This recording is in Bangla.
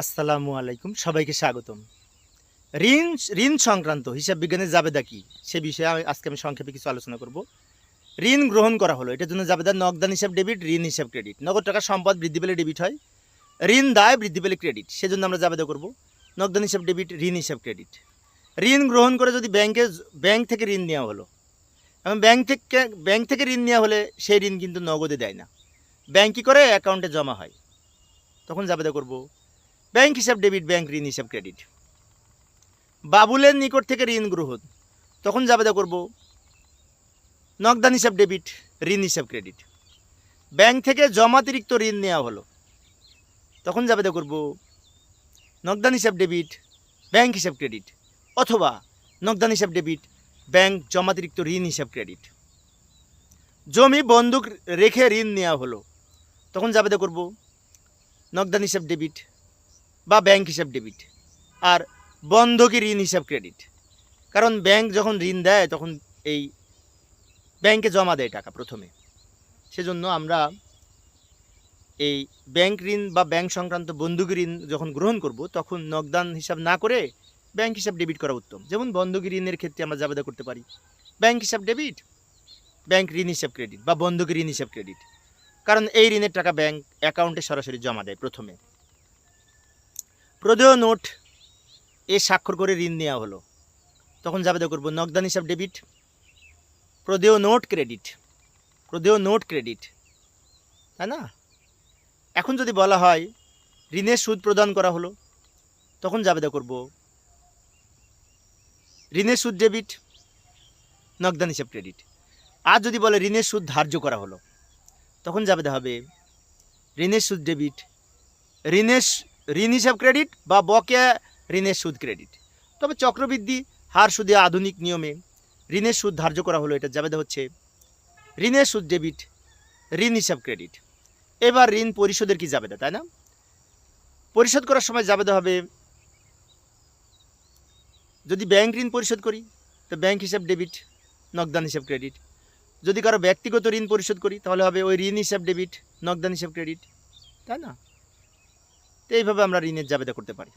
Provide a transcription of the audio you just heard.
আসসালামু আলাইকুম, সবাইকে স্বাগতম। ঋণ ঋণ সংক্রান্ত হিসাব বিজ্ঞানের জাবেদা কি? সে বিষয়ে আজকে আমি সংক্ষেপে কিছু আলোচনা করব। ঋণ গ্রহণ করা হলো, এটার জন্য জাবেদা নগদান হিসাব ডেবিট, ঋণ হিসাব ক্রেডিট। নগদ টাকা সম্পদ বৃদ্ধি পেলে ডেবিট হয়, ঋণ দায় বৃদ্ধি পেলে ক্রেডিট। সেজন্য আমরা জাবেদা করব, নগদান হিসাব ডেবিট, ঋণ হিসাব ক্রেডিট। ঋণ গ্রহণ করে যদি ব্যাংকে ব্যাংক থেকে ঋণ নেওয়া হলো, এবং ব্যাংক থেকে ব্যাংক থেকে ঋণ নেওয়া হলে সেই ঋণ কিন্তু নগদে দেয় না। ব্যাংক কী করে? অ্যাকাউন্টে জমা হয়। তখন জাবেদা করব ব্যাংক হিসাব, ডেবিট ব্যাংক, ঋণ হিসাব, ক্রেডিট। বাবুলের নিকট থেকে ঋণ গ্রহণ। তখন জাবেদা করব। নগদান হিসাব, ডেবিট, ঋণ হিসাব, ক্রেডিট। ব্যাংক থেকে জমাতিরিক্ত ঋণ নেওয়া হলো। তখন জাবেদা করব। নগদান হিসাব, ডেবিট, ব্যাংক হিসাব, ক্রেডিট। অথবা নগদান হিসাব, ডেবিট, ব্যাংক, জমাতিরিক্ত ঋণ হিসাব, ক্রেডিট। জমি, বন্দুক রেখে ঋণ নেওয়া হলো। তখন জাবেদা করব। নগদান হিসাব, ডেবিট বা ব্যাংক হিসাব ডেবিট আর বন্ধকি ঋণ হিসাব ক্রেডিট কারণ ব্যাংক যখন ঋণ দেয়, তখন এই ব্যাংকে জমা দেয় টাকা প্রথমে। সেজন্য আমরা এই ব্যাংক ঋণ বা ব্যাংক সংক্রান্ত বন্ধকি ঋণ যখন গ্রহণ করব, তখন নগদান হিসাব না করে ব্যাংক হিসাব ডেবিট করা উত্তম। যেমন বন্ধকি ঋণের ক্ষেত্রে আমরা জাবেদা করতে পারি। ব্যাংক হিসাব ডেবিট ব্যাংক ঋণ হিসাব ক্রেডিট বা বন্ধকি ঋণ হিসাব ক্রেডিট কারণ এই ঋণের টাকা ব্যাংক অ্যাকাউন্টে সরাসরি জমা দেয় প্রথমে। প্রদেয় নোট এ স্বাক্ষর করে ঋণ নেওয়া হলো। তখন জাবেদা করব নগদান হিসাব ডেবিট, প্রদেয় নোট ক্রেডিট, প্রদেয় নোট ক্রেডিট, তাই না? এখন যদি বলা হয় ঋণের সুদ প্রদান করা হলো, তখন জাবেদা করব, ঋণের সুদ ডেবিট নগদান হিসাব ক্রেডিট। আর যদি বলে ঋণের সুদ ধার্য করা হলো, তখন জাবেদা হবে, ঋণের সুদ ডেবিট, ঋণের ঋণ হিসাব ক্রেডিট বা বকেয়া ঋণের সুদ ক্রেডিট তবে চক্রবৃদ্ধি, হার সুদে আধুনিক নিয়মে ঋণের সুদ ধার্য করা হলো এটা জাবেদা হচ্ছে ঋণের সুদ ডেবিট ঋণ হিসাব ক্রেডিট এবার ঋণ পরিশোধের কি জাবেদা, তাই না? পরিশোধ করার সময় জাবেদা হবে, যদি ব্যাংক ঋণ পরিশোধ করি, তো ব্যাংক হিসাব ডেবিট নকদান হিসাব ক্রেডিট যদি কারও ব্যক্তিগত ঋণ পরিশোধ করি, তাহলে হবে ওই ঋণ হিসাব ডেবিট নগদান হিসাব ক্রেডিট তাই না? তো এইভাবে আমরা ঋণের জাবেদা করতে পারি।